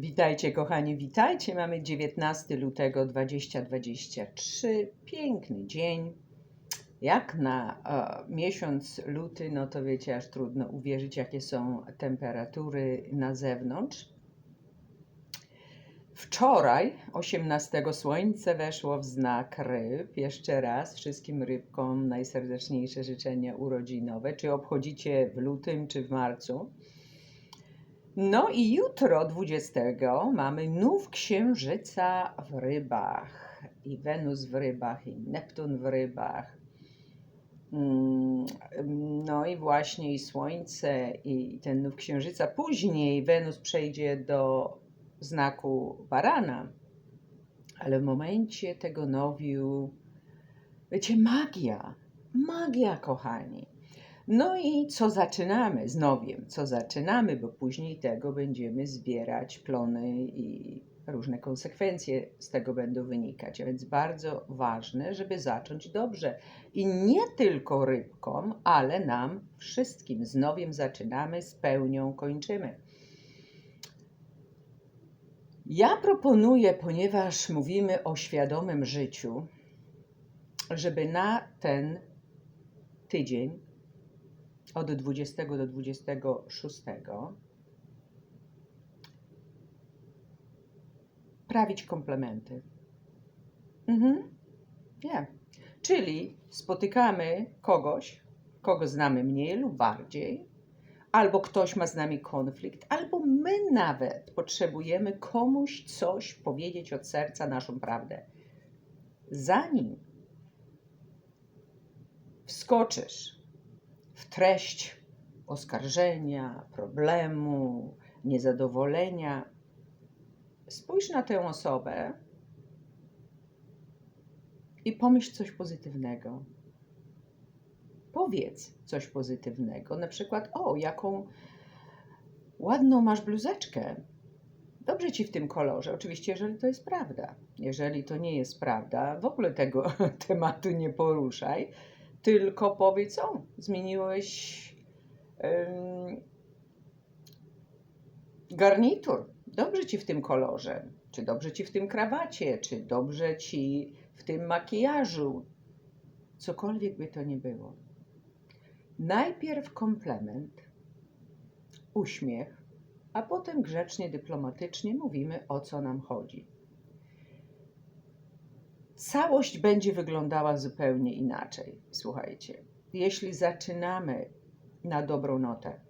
Witajcie, kochani, witajcie. Mamy 19 lutego 2023. Piękny dzień. Jak na e, miesiąc luty, no to wiecie, aż trudno uwierzyć, jakie są temperatury na zewnątrz. Wczoraj, 18 słońce weszło w znak ryb. Jeszcze raz wszystkim rybkom najserdeczniejsze życzenia urodzinowe. Czy obchodzicie w lutym, czy w marcu? No i jutro, 20, mamy nów księżyca w rybach. I Wenus w rybach, i Neptun w rybach. Mm, No i właśnie i Słońce, i ten nów księżyca. Później Wenus przejdzie do znaku barana, ale w momencie tego nowiu, wiecie, magia, magia, kochani. No i co zaczynamy z nowiem? Co zaczynamy, bo później tego będziemy zbierać plony i różne konsekwencje z tego będą wynikać. A więc bardzo ważne, żeby zacząć dobrze. I nie tylko rybkom, ale nam wszystkim. Z nowiem zaczynamy, z pełnią kończymy. Ja proponuję, ponieważ mówimy o świadomym życiu, żeby na ten tydzień od 20 do 26 prawić komplementy. Mhm. Nie. Czyli spotykamy kogoś, kogo znamy mniej lub bardziej, albo ktoś ma z nami konflikt, albo my nawet potrzebujemy komuś coś powiedzieć od serca, naszą prawdę. Zanim wskoczysz w treść oskarżenia, problemu, niezadowolenia, spójrz na tę osobę i pomyśl coś pozytywnego. Powiedz coś pozytywnego, na przykład: O, jaką ładną masz bluzeczkę. Dobrze ci w tym kolorze. Oczywiście, jeżeli to jest prawda. Jeżeli to nie jest prawda, w ogóle tego tematu nie poruszaj, tylko powiedz: O, zmieniłeś ym, garnitur. Dobrze ci w tym kolorze, czy dobrze ci w tym krawacie, czy dobrze ci w tym makijażu. Cokolwiek by to nie było. Najpierw komplement, uśmiech, a potem grzecznie, dyplomatycznie mówimy o co nam chodzi. Całość będzie wyglądała zupełnie inaczej. Słuchajcie, jeśli zaczynamy na dobrą notę,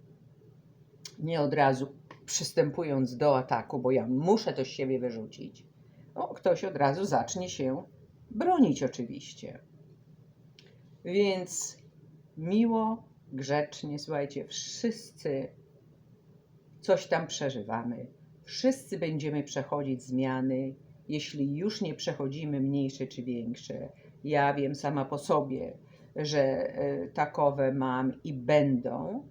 nie od razu przystępując do ataku, bo ja muszę to z siebie wyrzucić, no, ktoś od razu zacznie się bronić, oczywiście. Więc miło, grzecznie, słuchajcie, wszyscy coś tam przeżywamy, wszyscy będziemy przechodzić zmiany, jeśli już nie przechodzimy mniejsze czy większe. Ja wiem sama po sobie, że e, takowe mam i będą.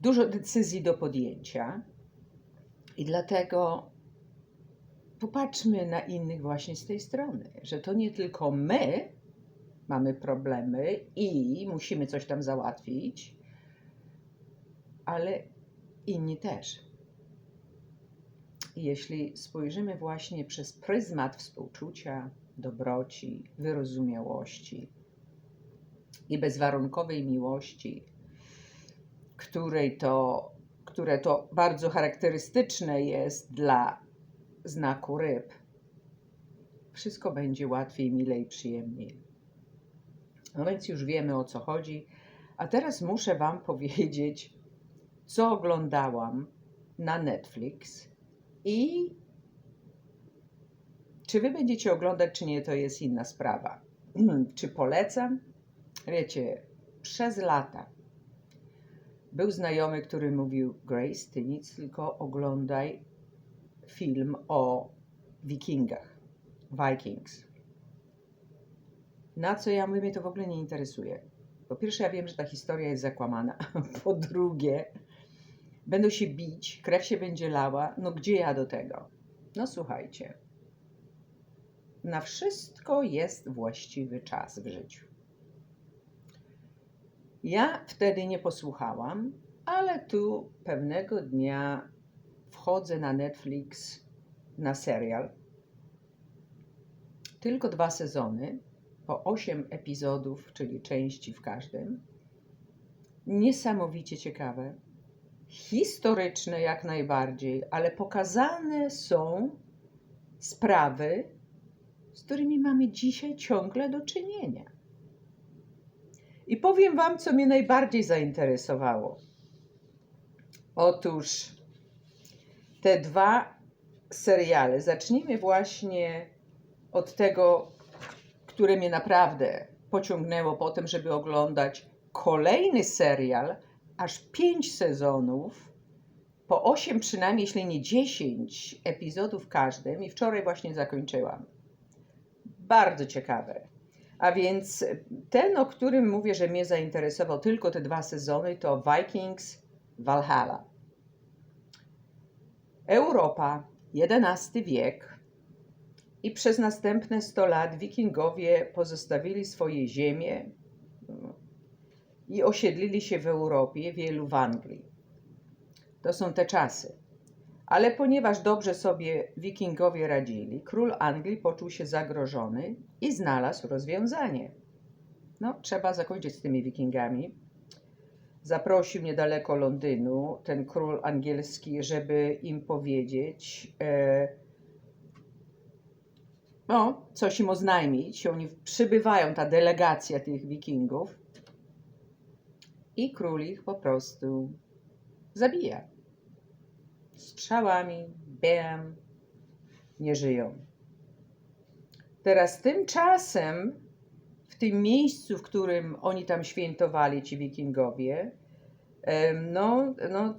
Dużo decyzji do podjęcia i dlatego popatrzmy na innych właśnie z tej strony, że to nie tylko my mamy problemy i musimy coś tam załatwić, ale inni też. Jeśli spojrzymy właśnie przez pryzmat współczucia, dobroci, wyrozumiałości i bezwarunkowej miłości, której to, które to bardzo charakterystyczne jest dla znaku ryb, wszystko będzie łatwiej, milej, przyjemniej. No więc już wiemy o co chodzi. A teraz muszę Wam powiedzieć, co oglądałam na Netflix i czy Wy będziecie oglądać, czy nie, to jest inna sprawa. czy polecam? Wiecie, przez lata był znajomy, który mówił: Grace, ty nic, tylko oglądaj film o Wikingach, Vikings. Na co ja mówię, mnie to w ogóle nie interesuje. Po pierwsze, ja wiem, że ta historia jest zakłamana. Po drugie, będą się bić, krew się będzie lała. No gdzie ja do tego? No słuchajcie. Na wszystko jest właściwy czas w życiu. Ja wtedy nie posłuchałam, ale tu pewnego dnia wchodzę na Netflix na serial. Tylko dwa sezony, po 8 epizodów, czyli części w każdym. Niesamowicie ciekawe, historyczne jak najbardziej, ale pokazane są sprawy, z którymi mamy dzisiaj ciągle do czynienia. I powiem Wam, co mnie najbardziej zainteresowało. Otóż te dwa seriale. Zacznijmy właśnie od tego, które mnie naprawdę pociągnęło po tym, żeby oglądać kolejny serial, aż pięć sezonów, po osiem przynajmniej, jeśli nie dziesięć epizodów w każdym i wczoraj właśnie zakończyłam. Bardzo ciekawe. A więc ten, o którym mówię, że mnie zainteresował tylko te dwa sezony, to Vikings Valhalla. Europa, XI wiek i przez następne 100 lat wikingowie pozostawili swoje ziemie i osiedlili się w Europie, wielu w Anglii. To są te czasy. Ale ponieważ dobrze sobie wikingowie radzili, król Anglii poczuł się zagrożony i znalazł rozwiązanie. No, trzeba zakończyć z tymi wikingami. Zaprosił niedaleko Londynu ten król angielski, żeby im powiedzieć, e, no, coś im oznajmić. Oni przybywają, ta delegacja tych wikingów i król ich po prostu zabija strzałami, bam, nie żyją. Teraz tymczasem w tym miejscu, w którym oni tam świętowali, ci wikingowie, no, no,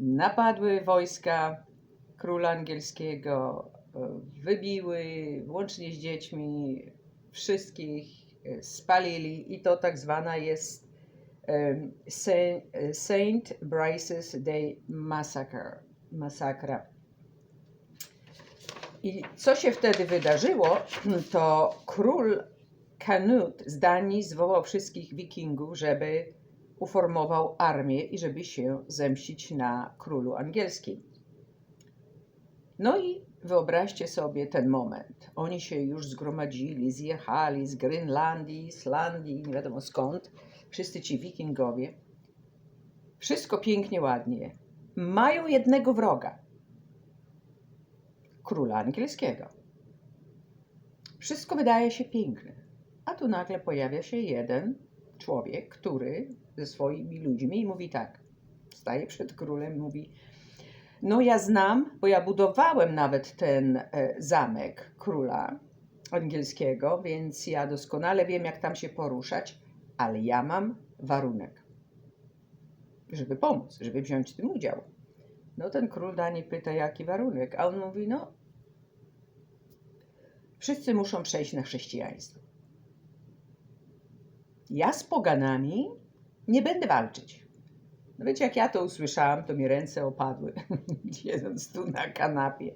napadły wojska króla angielskiego, wybiły, łącznie z dziećmi, wszystkich spalili i to tak zwana jest Saint, Bryce's Day Massacre. Masakra. I co się wtedy wydarzyło, to król Canute z Danii zwołał wszystkich wikingów, żeby uformował armię i żeby się zemścić na królu angielskim. No i wyobraźcie sobie ten moment. Oni się już zgromadzili, zjechali z Grenlandii, Islandii, nie wiadomo skąd, wszyscy ci wikingowie. Wszystko pięknie, ładnie. Mają jednego wroga. Króla angielskiego. Wszystko wydaje się piękne. A tu nagle pojawia się jeden człowiek, który ze swoimi ludźmi i mówi tak. Staje przed królem i mówi: No, ja znam, bo ja budowałem nawet ten e, zamek króla angielskiego, więc ja doskonale wiem, jak tam się poruszać, ale ja mam warunek, żeby pomóc, żeby wziąć w tym udział. No, ten król Danii pyta, jaki warunek, a on mówi: No, wszyscy muszą przejść na chrześcijaństwo. Ja z poganami nie będę walczyć. No wiecie, jak ja to usłyszałam, to mi ręce opadły, siedząc tu na kanapie.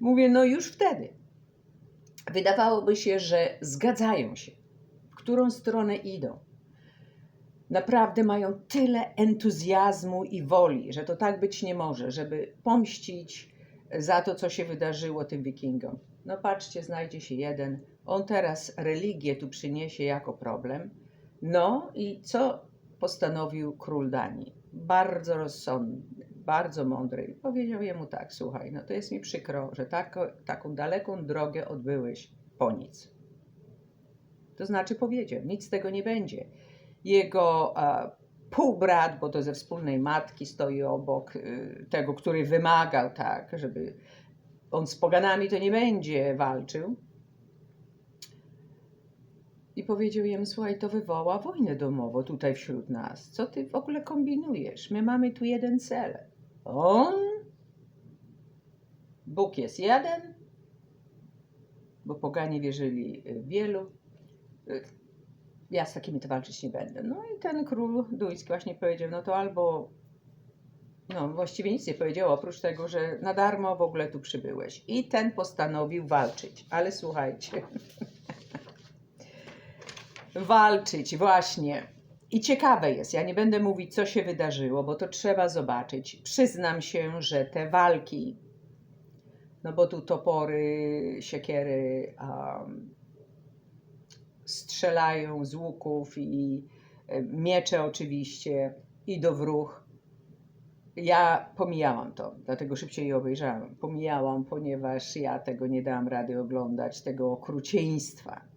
Mówię, no już wtedy. Wydawałoby się, że zgadzają się, w którą stronę idą. Naprawdę mają tyle entuzjazmu i woli, że to tak być nie może, żeby pomścić za to, co się wydarzyło tym wikingom. No patrzcie, znajdzie się jeden. On teraz religię tu przyniesie jako problem. No i co postanowił król Danii? Bardzo rozsądny, bardzo mądry. Powiedział jemu tak, słuchaj, no to jest mi przykro, że tako, taką daleką drogę odbyłeś po nic. To znaczy powiedział, nic z tego nie będzie. Jego e, półbrat, bo to ze wspólnej matki stoi obok y, tego, który wymagał, tak, żeby on z poganami to nie będzie walczył. I powiedział jemu, słuchaj, to wywoła wojnę domową tutaj wśród nas. Co ty w ogóle kombinujesz? My mamy tu jeden cel. On? Bóg jest jeden, bo poganie wierzyli w wielu. Y, Ja z takimi to walczyć nie będę. No i ten król duński właśnie powiedział, no to albo no, właściwie nic nie powiedział, oprócz tego, że na darmo w ogóle tu przybyłeś. I ten postanowił walczyć. Ale słuchajcie. walczyć, właśnie. I ciekawe jest, ja nie będę mówić, co się wydarzyło, bo to trzeba zobaczyć. Przyznam się, że te walki, no bo tu topory, siekiery um, strzelają z łuków i e, miecze oczywiście i do wróg. Ja pomijałam to, dlatego szybciej je obejrzałam. Pomijałam, ponieważ ja tego nie dałam rady oglądać, tego okrucieństwa.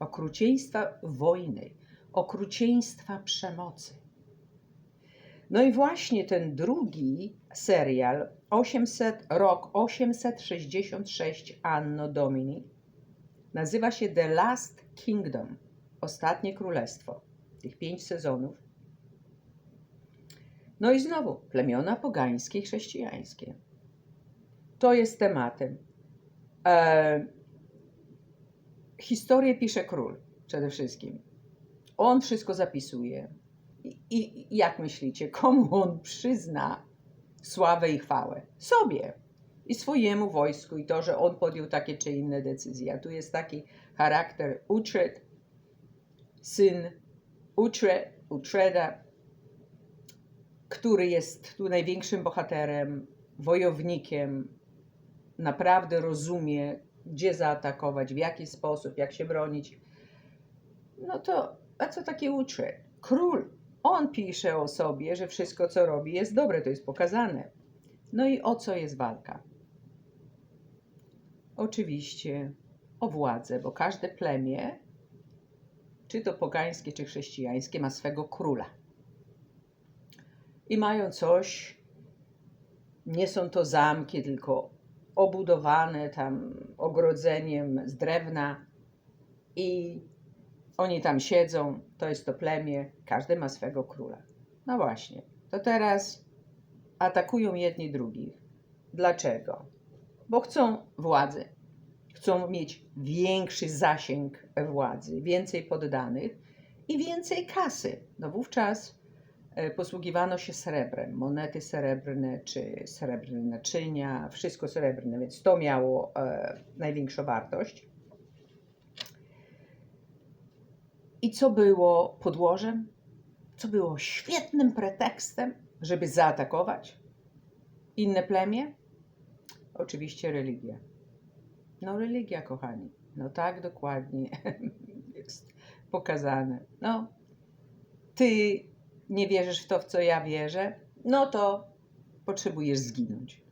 Okrucieństwa wojny, okrucieństwa przemocy. No i właśnie ten drugi serial, 800, rok 866 Anno Domini, nazywa się The Last Kingdom, Ostatnie Królestwo. Tych pięć sezonów. No i znowu, plemiona pogańskie i chrześcijańskie. To jest tematem. E, historię pisze król przede wszystkim. On wszystko zapisuje. I, I jak myślicie, komu on przyzna sławę i chwałę? Sobie i swojemu wojsku, i to, że on podjął takie czy inne decyzje. A tu jest taki charakter Uhtred, syn Utre, Utreda, który jest tu największym bohaterem, wojownikiem, naprawdę rozumie, gdzie zaatakować, w jaki sposób, jak się bronić. No to, a co takie uczy? Król. On pisze o sobie, że wszystko, co robi, jest dobre, to jest pokazane. No i o co jest walka? Oczywiście o władzę, bo każde plemię, czy to pogańskie, czy chrześcijańskie, ma swego króla. I mają coś, nie są to zamki, tylko obudowane tam ogrodzeniem z drewna i oni tam siedzą, to jest to plemię, każdy ma swego króla. No właśnie, to teraz atakują jedni drugich. Dlaczego? Bo chcą władzy, chcą mieć większy zasięg władzy, więcej poddanych i więcej kasy. No wówczas posługiwano się srebrem, monety srebrne czy srebrne naczynia, wszystko srebrne, więc to miało e, największą wartość. I co było podłożem? Co było świetnym pretekstem, żeby zaatakować inne plemię? Oczywiście religia. No, religia, kochani. No tak dokładnie jest pokazane. No, ty nie wierzysz w to, w co ja wierzę, no to potrzebujesz zginąć.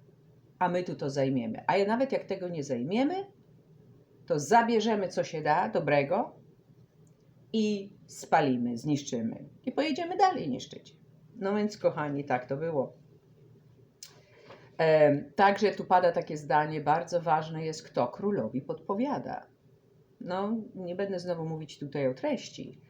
A my tu to zajmiemy. A nawet jak tego nie zajmiemy, to zabierzemy, co się da dobrego i spalimy, zniszczymy. I pojedziemy dalej niszczyć. No więc, kochani, tak to było. Także tu pada takie zdanie, bardzo ważne jest, kto królowi podpowiada. No, nie będę znowu mówić tutaj o treści,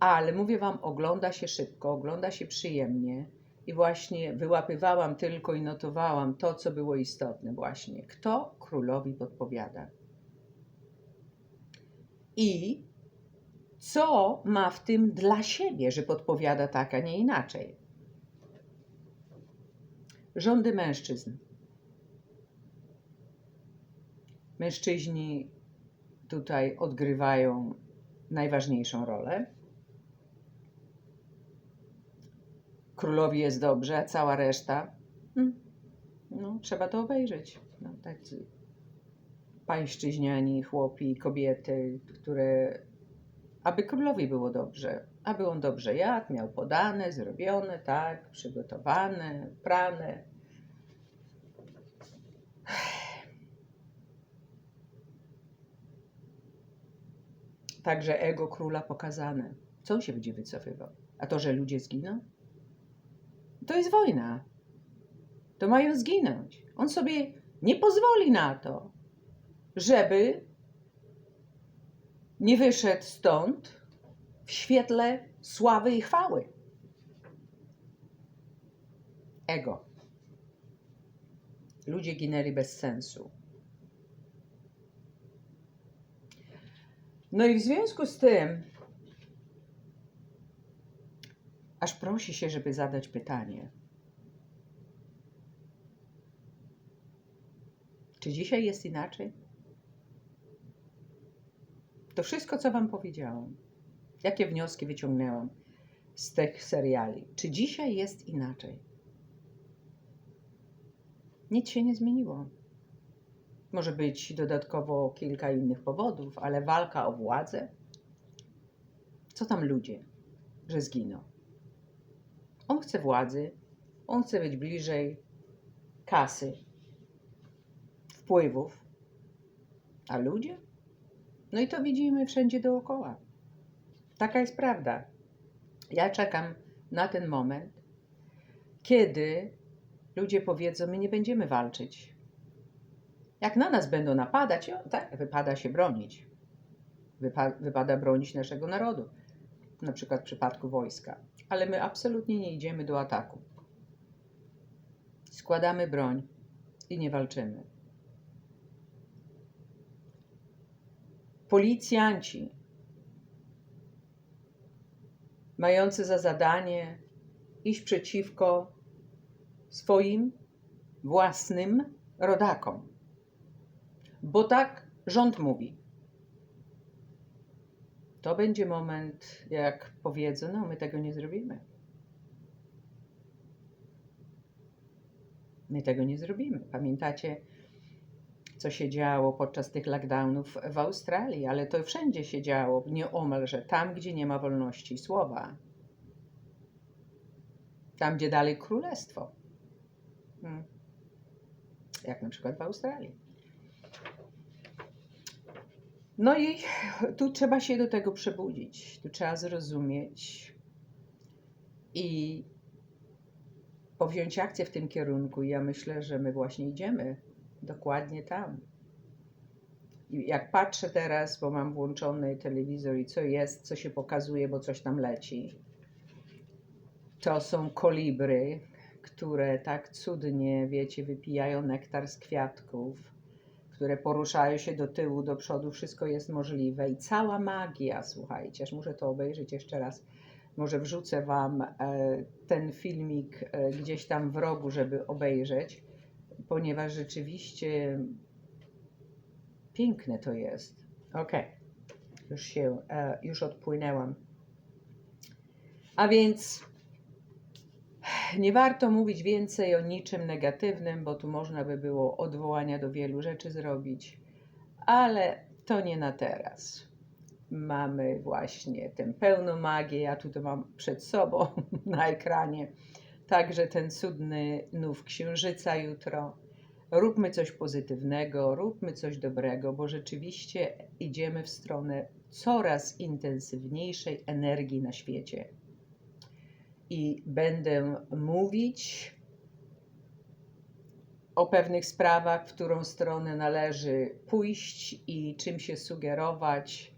ale mówię Wam, ogląda się szybko, ogląda się przyjemnie i właśnie wyłapywałam tylko i notowałam to, co było istotne właśnie. Kto królowi podpowiada? I co ma w tym dla siebie, że podpowiada tak, a nie inaczej? Rządy mężczyzn. Mężczyźni tutaj odgrywają najważniejszą rolę. Królowi jest dobrze, a cała reszta. Hmm, no, trzeba to obejrzeć. No, tacy pańszczyźniani, chłopi, kobiety, które. Aby królowi było dobrze, aby on dobrze jadł, miał podane, zrobione, tak, przygotowane, prane. Także ego króla pokazane. Co on się będzie wycofywał? A to, że ludzie zginą? To jest wojna. To mają zginąć. On sobie nie pozwoli na to, żeby nie wyszedł stąd w świetle sławy i chwały. Ego. Ludzie ginęli bez sensu. No i w związku z tym, aż prosi się, żeby zadać pytanie. Czy dzisiaj jest inaczej? To wszystko, co Wam powiedziałam, jakie wnioski wyciągnęłam, z tych seriali. Czy dzisiaj jest inaczej? Nic się nie zmieniło. Może być dodatkowo kilka innych powodów, ale walka o władzę? Co tam ludzie, że zginą? On chce władzy, on chce być bliżej kasy, wpływów, a ludzie? No i to widzimy wszędzie dookoła. Taka jest prawda. Ja czekam na ten moment, kiedy ludzie powiedzą: My nie będziemy walczyć. Jak na nas będą napadać, o, tak, wypada się bronić. Wypa- wypada bronić naszego narodu, na przykład w przypadku wojska. Ale my absolutnie nie idziemy do ataku. Składamy broń i nie walczymy. Policjanci mający za zadanie iść przeciwko swoim własnym rodakom. Bo tak rząd mówi. To będzie moment, jak powiedzą, no my tego nie zrobimy. My tego nie zrobimy. Pamiętacie, co się działo podczas tych lockdownów w Australii, ale to wszędzie się działo, nieomalże tam, gdzie nie ma wolności słowa. Tam, gdzie dalej królestwo. Hmm. Jak na przykład w Australii. No i tu trzeba się do tego przebudzić. Tu trzeba zrozumieć i powziąć akcję w tym kierunku. I ja myślę, że my właśnie idziemy dokładnie tam. I jak patrzę teraz, bo mam włączony telewizor i co jest, co się pokazuje, bo coś tam leci, to są kolibry, które tak cudnie, wiecie, wypijają nektar z kwiatków, które poruszają się do tyłu, do przodu, wszystko jest możliwe i cała magia, słuchajcie, aż muszę to obejrzeć jeszcze raz. Może wrzucę Wam e, ten filmik e, gdzieś tam w rogu, żeby obejrzeć, ponieważ rzeczywiście piękne to jest. Ok, już się, e, już odpłynęłam. A więc nie warto mówić więcej o niczym negatywnym, bo tu można by było odwołania do wielu rzeczy zrobić, ale to nie na teraz. Mamy właśnie tę pełną magię, ja tutaj mam przed sobą na ekranie, także ten cudny nów księżyca jutro. Róbmy coś pozytywnego, róbmy coś dobrego, bo rzeczywiście idziemy w stronę coraz intensywniejszej energii na świecie i będę mówić o pewnych sprawach, w którą stronę należy pójść i czym się sugerować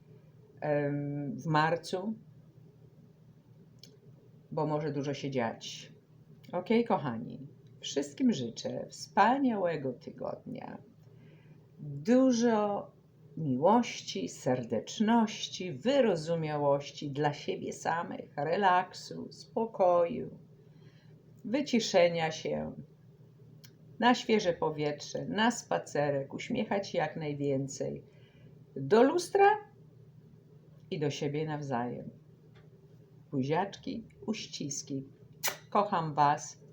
w marcu, bo może dużo się dziać. Ok, kochani, wszystkim życzę wspaniałego tygodnia. Dużo miłości, serdeczności, wyrozumiałości dla siebie samych, relaksu, spokoju, wyciszenia się, na świeże powietrze, na spacerek, uśmiechać się jak najwięcej do lustra i do siebie nawzajem. Buziaczki, uściski. Kocham Was